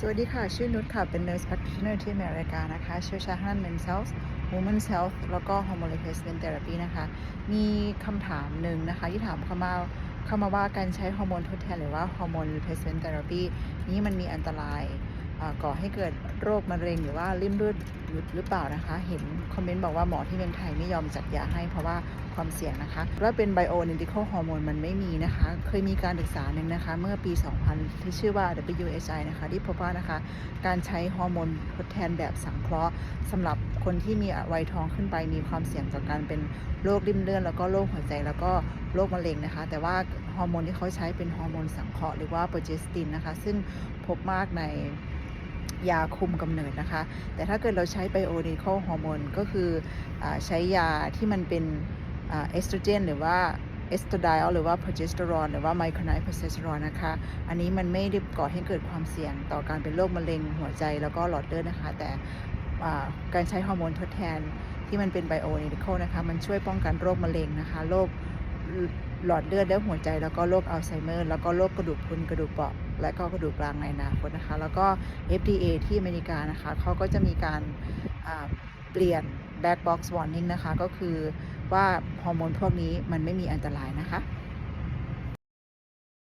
สวัสดีค่ะ ชื่อนุชค่ะ เป็น nurse practitioner ที่อเมริกานะคะ เชี่ยวชาญด้าน men's health women's health แล้วก็ hormone replacement therapy นะคะ มีคำถามหนึ่งนะคะ ที่ถามเข้ามาเข้ามาว่าการใช้ฮอร์โมนทดแทนหรือว่า hormone replacement therapy นี้มันมีอันตราย ก่อให้เกิดโรคมะเร็งหรือว่าริ่มเลือดหยุดหรือเปล่านะคะ เห็นคอมเมนต์บอกว่าหมอที่เมืองไทยไม่ยอมจัดยาให้เพราะว่าความเสี่ยงนะคะว่าเป็น bioidentical hormone มันไม่มีนะคะ เคยมีการศึกษาหนึ่งนะคะ เมื่อปี 2000 ที่ชื่อว่า WHI นะคะ ที่พบว่านะคะ การใช้ฮอร์โมนทดแทนแบบสังเคราะห์สำหรับคนที่มีวัยทองขึ้นไปมีความเสี่ยงต่อการเป็นโรคริ่มเลือดแล้วก็โรคหัวใจแล้วก็ โรคมะเร็งนะคะ แต่ว่าฮอร์โมนที่เขาใช้เป็นฮอร์โมนสังเคราะห์หรือว่าโปรเจสตินนะคะ ซึ่งพบมากในยาคุมกำเนิดนะคะ แต่ถ้าเกิดเราใช้ไบโอเดโคฮอร์โมนก็คืออใช้ยาที่มันเป็นเอสโตรเจนหรือว่าเอสโตรไดอลหรือว่าโปรเจสเตอรอนหรือว่าไมโครไนโปรเจสเตอรอนนะคะ อันนี้มันไม่ได้ก่อให้เกิดความเสี่ยงต่อการเป็นโรคมะเร็งหัวใจแล้วก็หลอดเลือดนะคะ แต่การใช้ฮอร์โมนทดแทนที่มันเป็นไบโอเดโคนะคะ มันช่วยป้องกันโรคมะเร็งนะคะ โรค หลอดเลือดและหัวใจ แล้วก็โรคอัลไซเมอร์ แล้วก็โรคกระดูกพรุนกระดูกเปราะและก็กระดูกกลางในอนาคตนะคะ แล้วก็ FDA ที่อเมริกานะคะเขาก็จะมีการเปลี่ยน black box warning นะคะ ก็คือว่าฮอร์โมนพวกนี้มันไม่มีอันตรายนะคะ